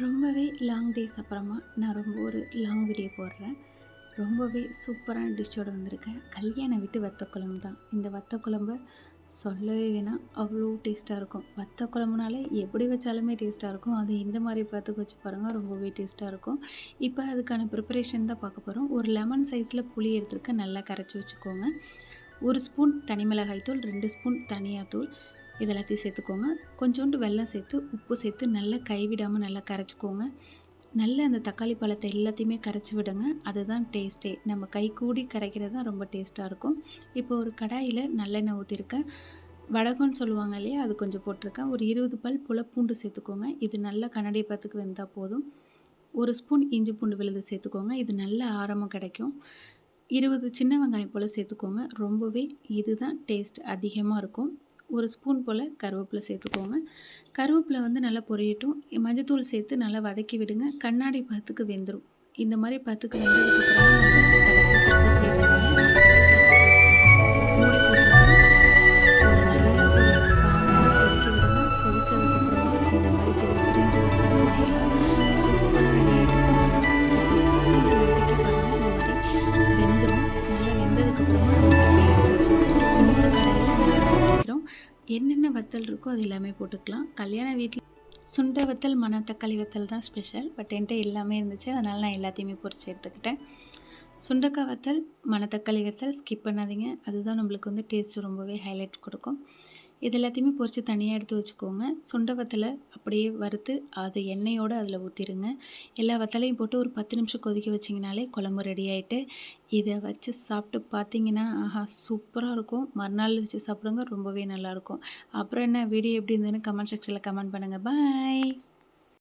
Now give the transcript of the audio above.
ரொம்பவே long days அப்புறமா நான் ரொம்ப ஒரு லாங் வீடியோ போடுறேன். ரொம்பவே சூப்பரான டிஷ்ஷோடு வந்திருக்கேன். கல்யாண வீட்டு வத்த குழம்பு தான். இந்த வத்த குழம்பு சொல்லவே வேணாம். அவ்வளோ டேஸ்ட்டாக இருக்கும். வத்த குழம்புனாலே எப்படி வச்சாலுமே டேஸ்ட்டாக இருக்கும். அது இந்த மாதிரி பார்த்து வச்சு பாருங்கள் ரொம்பவே டேஸ்ட்டாக இருக்கும். இப்போ அதுக்கான ப்ரிப்பரேஷன் தான் பார்க்க போகிறோம் ஒரு லெமன் சைஸில் புளி எடுத்துருக்க நல்லா கரைச்சி வச்சுக்கோங்க. ஒரு ஸ்பூன் தனி மிளகாய் தூள் ரெண்டு ஸ்பூன் தனியாத்தூள். இது எல்லாத்தையும் சேர்த்துக்கோங்க. கொஞ்சோண்டு வெல்லம் சேர்த்து உப்பு சேர்த்து நல்லா கைவிடாமல் நல்லா கரைச்சிக்கோங்க. நல்ல அந்த தக்காளி பழத்தை எல்லாத்தையுமே கரைச்சி விடுங்க. அதுதான் டேஸ்ட்டே. நம்ம கை கூடி கரைக்கிறது தான் ரொம்ப டேஸ்ட்டாக இருக்கும். இப்போ ஒரு கடாயில் நல்லெண்ணெய் ஊற்றிருக்கேன் வடகம்னு சொல்லுவாங்க இல்லையா அது கொஞ்சம் போட்டிருக்கேன். ஒரு இருபது பல் புல பூண்டு சேர்த்துக்கோங்க. இது நல்ல கண்ணாடி பத்துக்கு வெந்தால் போதும். ஒரு ஸ்பூன் இஞ்சி பூண்டு விழுது சேர்த்துக்கோங்க. இது நல்ல ஆரமாக கிடைக்கும். இருபது சின்ன வெங்காயம் போல் சேர்த்துக்கோங்க. ரொம்பவே இதுதான் டேஸ்ட் அதிகமாக இருக்கும். ஒரு ஸ்பூன் போல் கருவேப்பிலை சேர்த்துக்கோங்க. கருவேப்பிலை வந்து நல்லா பொரியட்டும். மஞ்சத்தூள் சேர்த்து நல்லா வதக்கி விடுங்க. கண்ணாடி பத்துக்கு வெந்துடும் இந்த மாதிரி பத்துக்கு வெந்ததுக்கப்புறம் என்னென்ன வத்தல் இருக்கோ அது எல்லாமே போட்டுக்கலாம். கல்யாண வீட்டில் சுண்டை வத்தல் மணத்தக்காளி வத்தல் தான் ஸ்பெஷல் பட் என்கிட்ட எல்லாமே இருந்துச்சு. அதனால் நான் எல்லாத்தையுமே பொறிச்சு எடுத்துக்கிட்டேன். சுண்டக்காய் வத்தல் மணத்தக்காளி வத்தல் ஸ்கிப் பண்ணாதீங்க. அதுதான் நம்மளுக்கு வந்து டேஸ்ட் ரொம்பவே ஹைலைட் கொடுக்கும். இது எல்லாத்தையுமே பொறிச்சு தனியாக எடுத்து வச்சுக்கோங்க. சுண்ட வத்தலை அப்படியே வறுத்து அது எண்ணெயோடு அதில் ஊற்றிடுங்க எல்லா வத்தலையும் போட்டு ஒரு பத்து நிமிஷம் கொதிக்க வச்சிங்கனாலே குழம்பு ரெடி ஆகிட்டு இதை வச்சு சாப்பிட்டு பார்த்தீங்கன்னா ஆஹா சூப்பராக இருக்கும். மறுநாள் வச்சு சாப்பிடுங்க ரொம்பவே நல்லாயிருக்கும் அப்புறம் என்ன வீடியோ எப்படி இருந்ததுன்னு கமெண்ட் செக்ஷனில் கமெண்ட் பண்ணுங்கள் பாய்